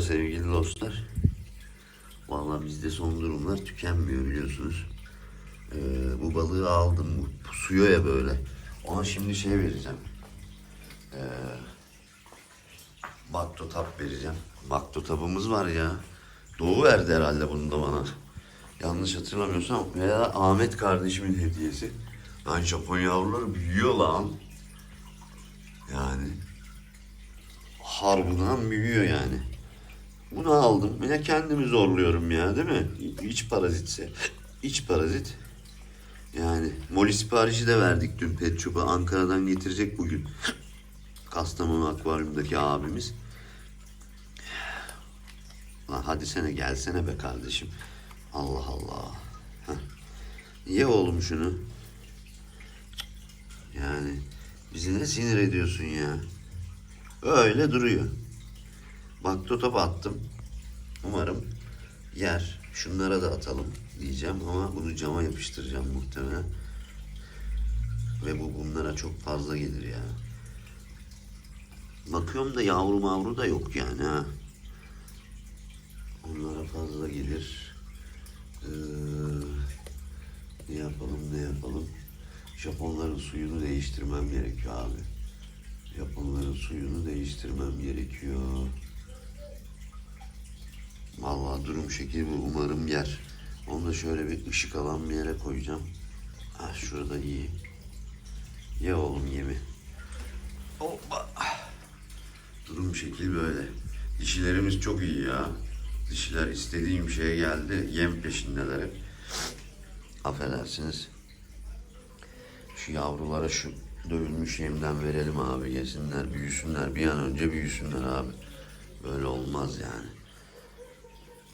Sevgili dostlar. Vallahi bizde son durumlar tükenmiyor biliyorsunuz. Ee, bu balığı aldım. Bu suya ya böyle. Ona şimdi şey vereceğim. Ee, Baktotap vereceğim. Baktotapımız var ya. Doğu verdi herhalde bunu da bana. Yanlış hatırlamıyorsam veya Ahmet kardeşimin hediyesi. Lan Japon yavruları büyüyor lan. Yani harbiden büyüyor yani. Bunu aldım. Yine kendimi zorluyorum ya değil mi? İç parazitse. İç parazit. Yani moli siparişi de verdik dün Pet Shop'a. Ankara'dan getirecek bugün. Kastamonu akvaryumdaki abimiz. Lan hadi sene gelsene be kardeşim. Allah Allah. Heh. Ye oğlum şunu. Yani bizi ne sinir ediyorsun ya. Öyle duruyor. Baktotop attım. Umarım yer. Şunlara da atalım diyeceğim ama bunu cama yapıştıracağım muhtemelen. Ve bu bunlara çok fazla gelir ya. Bakıyorum da yavru mavru da yok yani ha. Onlara fazla gelir. Ee, ne yapalım ne yapalım. Japonların suyunu değiştirmem gerekiyor abi. Japonların suyunu değiştirmem gerekiyor. Vallahi durum şekil bu. Umarım yer. Onu da şöyle bir ışık alan bir yere koyacağım. Ha şurada iyi. Ye oğlum yemi. Hoppa. Durum şekil böyle. Dişilerimiz çok iyi ya. Dişiler istediğim şeye geldi. Yem peşindeler hep. Affedersiniz. Şu yavrulara şu dövülmüş yemden verelim abi. Yesinler, büyüsünler. Bir an önce büyüsünler abi. Böyle olmaz yani.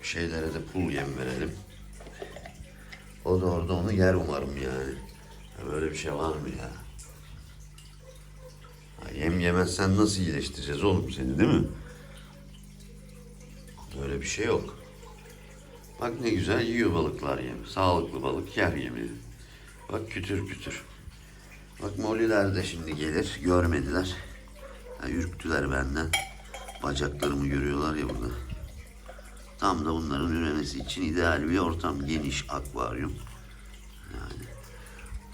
Şeylere de pul yem verelim. O da orada onu yer umarım yani. Ya Böyle bir şey var mı ya? Ha, yem yemezsen nasıl iyileştireceğiz oğlum seni değil mi? Böyle bir şey yok. Bak ne güzel yiyor balıklar yem. Sağlıklı balık yer yemi. Bak kütür kütür. Bak moliler de şimdi gelir. Görmediler. Ha, ürktüler benden. Bacaklarımı görüyorlar ya burada. Tam da bunların üremesi için ideal bir ortam. Geniş akvaryum. Yani.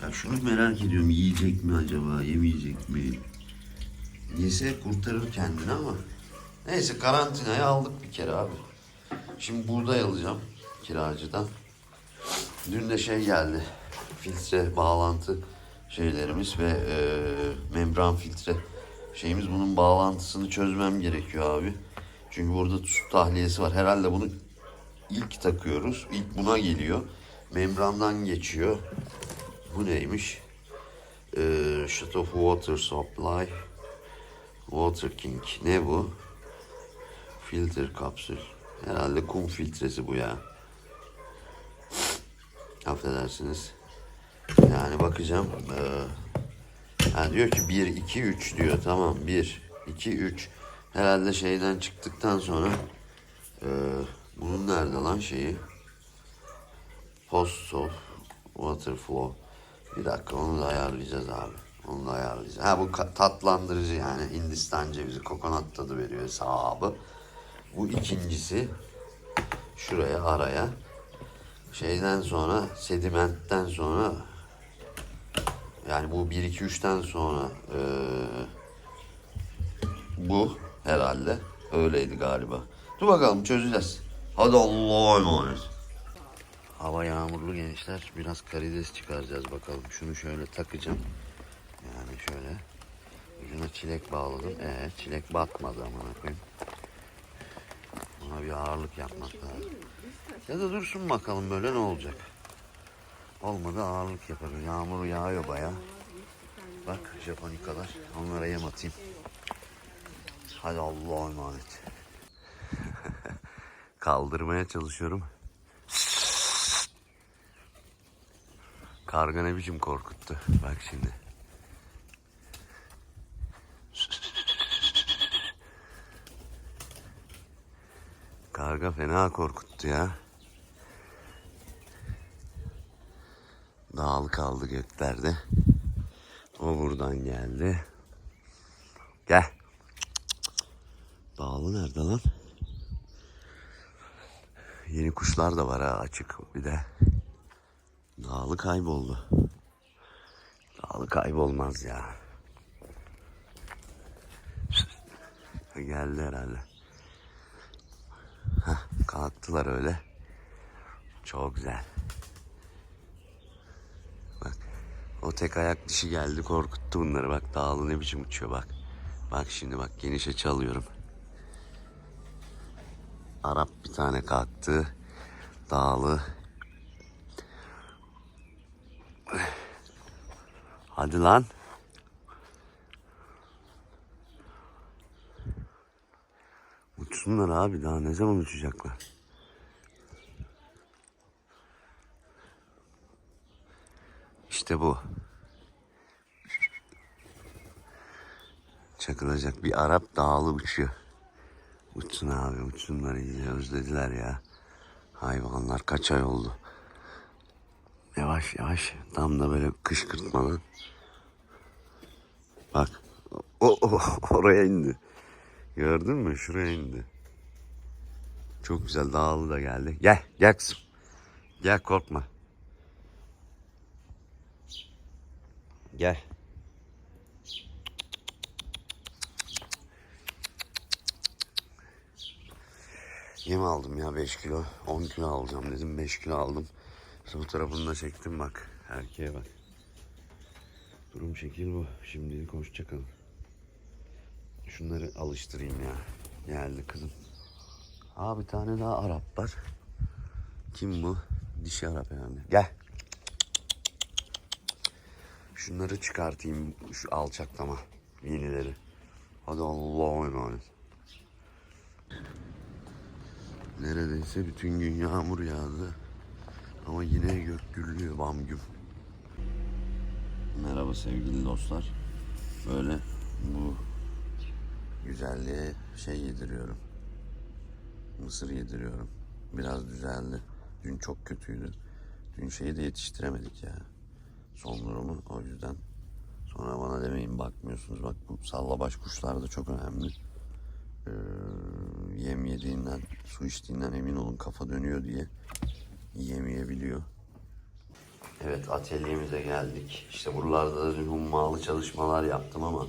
Ya şunu merak ediyorum. Yiyecek mi acaba? Yemeyecek mi? Yese kurtarır kendini ama. Neyse karantinaya aldık bir kere abi. Şimdi buğday alacağım kiracıdan. Dün de şey geldi. Filtre bağlantı şeylerimiz ve e, membran filtre şeyimiz bunun bağlantısını çözmem gerekiyor abi. Çünkü burada su tahliyesi var. Herhalde bunu ilk takıyoruz. İlk buna geliyor. Membrandan geçiyor. Bu neymiş? Ee, Shut of Water Supply. Water King. Ne bu? Filter kapsül. Herhalde kum filtresi bu ya. Affedersiniz. Yani bakacağım. Ee, ha diyor ki 1, 2, 3 diyor. Tamam 1, 2, 3. Herhalde şeyden çıktıktan sonra e, bunun nerede lan şeyi? Post of water. Bir dakika onu da ayarlayacağız abi. Onu da ayarlayacağız. Ha bu tatlandırıcı yani Hindistan cevizi kokonat tadı veriyor hesabı. Bu ikincisi şuraya araya şeyden sonra sedimentten sonra yani bu 1 2 3'ten sonra eee, bu herhalde öyleydi galiba. Dur bakalım çözeceğiz. Hadi Allah'a emanet. Hava yağmurlu gençler. Biraz karides çıkaracağız bakalım. Şunu şöyle takacağım. Yani şöyle. Ucuna çilek bağladım. Ee, çilek batmadı amına koyayım. Buna bir ağırlık yapmak lazım. Ya da dursun bakalım böyle ne olacak. Olmadı ağırlık yaparız. Yağmur yağıyor baya. Bak Japonikalar. Onlara yem atayım. Hadi Allah'a emanet. Kaldırmaya çalışıyorum. Karga ne biçim korkuttu. Bak şimdi. Karga fena korkuttu ya. Dağıl kaldı göklerde. O buradan geldi. Gel. Dağlı nerede lan? Yeni kuşlar da var ha açık bir de. Dağlı kayboldu. Dağlı kaybolmaz ya. Geldi herhalde. Heh, kalktılar öyle. Çok güzel. Bak o tek ayak dişi geldi korkuttu bunları. Bak dağlı ne biçim uçuyor bak. Bak şimdi bak genişe çalıyorum. Arap bir tane kalktı. Dağlı. Hadi lan. Uçsunlar abi daha ne zaman uçacaklar? İşte bu. Çakılacak bir Arap dağlı uçuyor. Uçsun abi uçsunlar iyice özlediler ya. Hayvanlar kaç ay oldu. Yavaş yavaş tam da böyle kışkırtmadan. Bak o, o oraya indi. Gördün mü? Şuraya indi. Çok güzel dağlı da geldi. Gel gel kızım. Gel korkma. Gel. Yem aldım ya 5 kilo. 10 kilo alacağım dedim 5 kilo aldım. Fotoğrafını da çektim bak. Erkeğe bak. Durum şekil bu. Şimdilik hoşçakalın. Şunları alıştırayım ya. Geldi kızım. Aa bir tane daha Arap var. Kim bu? Dişi Arap herhalde. Gel. Şunları çıkartayım şu alçaklama yenileri. Hadi Allah'a emanet. Neredeyse bütün gün yağmur yağdı. Ama yine gök gürlüyor bam güm. Merhaba sevgili dostlar. Böyle bu güzelliğe şey yediriyorum. Mısır yediriyorum. Biraz düzeldi. Dün çok kötüydü. Dün şeyi de yetiştiremedik ya. Son durumu o yüzden. Sonra bana demeyin bakmıyorsunuz. Bak bu sallabaş kuşlar da çok önemli. Ee, yem yediğinden, su içtiğinden emin olun kafa dönüyor diye yiyemeyebiliyor. Evet atölyemize geldik. İşte buralarda da dün hummalı çalışmalar yaptım ama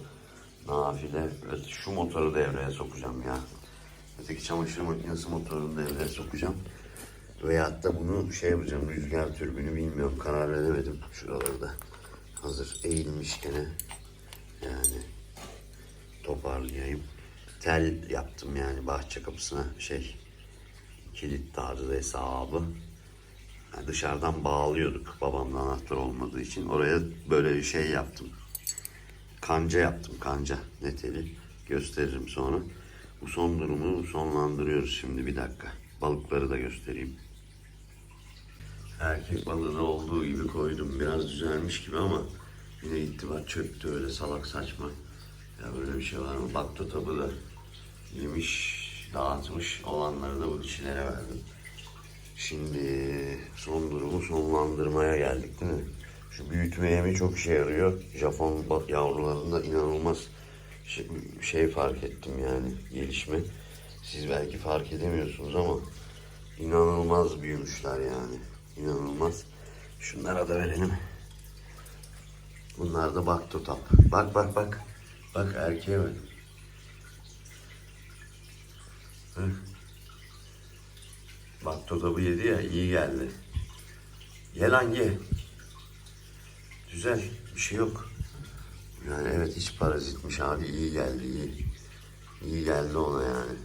nafile. Evet, şu motoru devreye sokacağım ya. Öteki çamaşır makinesi motorunu devreye sokacağım. Veyahut da bunu şey yapacağım rüzgar türbünü bilmiyorum karar veremedim şuralarda. Hazır eğilmiş gene. Yani toparlayayım. Tel yaptım yani bahçe kapısına şey kilit tarzı hesabı. Yani dışarıdan bağlıyorduk babamla anahtar olmadığı için. Oraya böyle bir şey yaptım. Kanca yaptım kanca neteli. Gösteririm sonra. Bu son durumu sonlandırıyoruz şimdi bir dakika. Balıkları da göstereyim. Erkek balığını olduğu gibi koydum. Biraz düzelmiş gibi ama yine ittibat çöktü öyle salak saçma. Ya böyle bir şey var mı? Bakto tabi da yemiş, dağıtmış olanları da bu dişilere verdim. Şimdi son durumu sonlandırmaya geldik değil mi? Şu büyütme yemi çok işe yarıyor. Japon yavrularında inanılmaz şey, şey fark ettim yani gelişme. Siz belki fark edemiyorsunuz ama inanılmaz büyümüşler yani. İnanılmaz. Şunlara da verelim. Bunlar da bak tutap. Bak bak bak. Bak erkeğe bak. Hı. Bak tutabı yedi ya iyi geldi. Ye lan ye. Güzel bir şey yok. Yani evet hiç parazitmiş abi iyi geldi iyi. İyi geldi ona yani.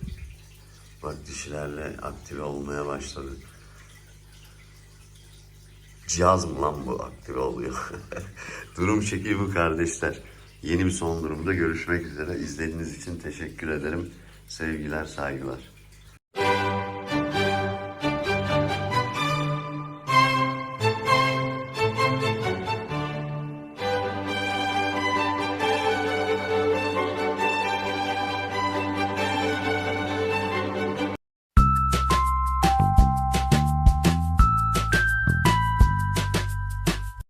Bak dişilerle aktive olmaya başladı. Cihaz mı lan bu aktive oluyor? Durum şekil bu kardeşler. Yeni bir son durumda görüşmek üzere. İzlediğiniz için teşekkür ederim. Sevgiler, saygılar.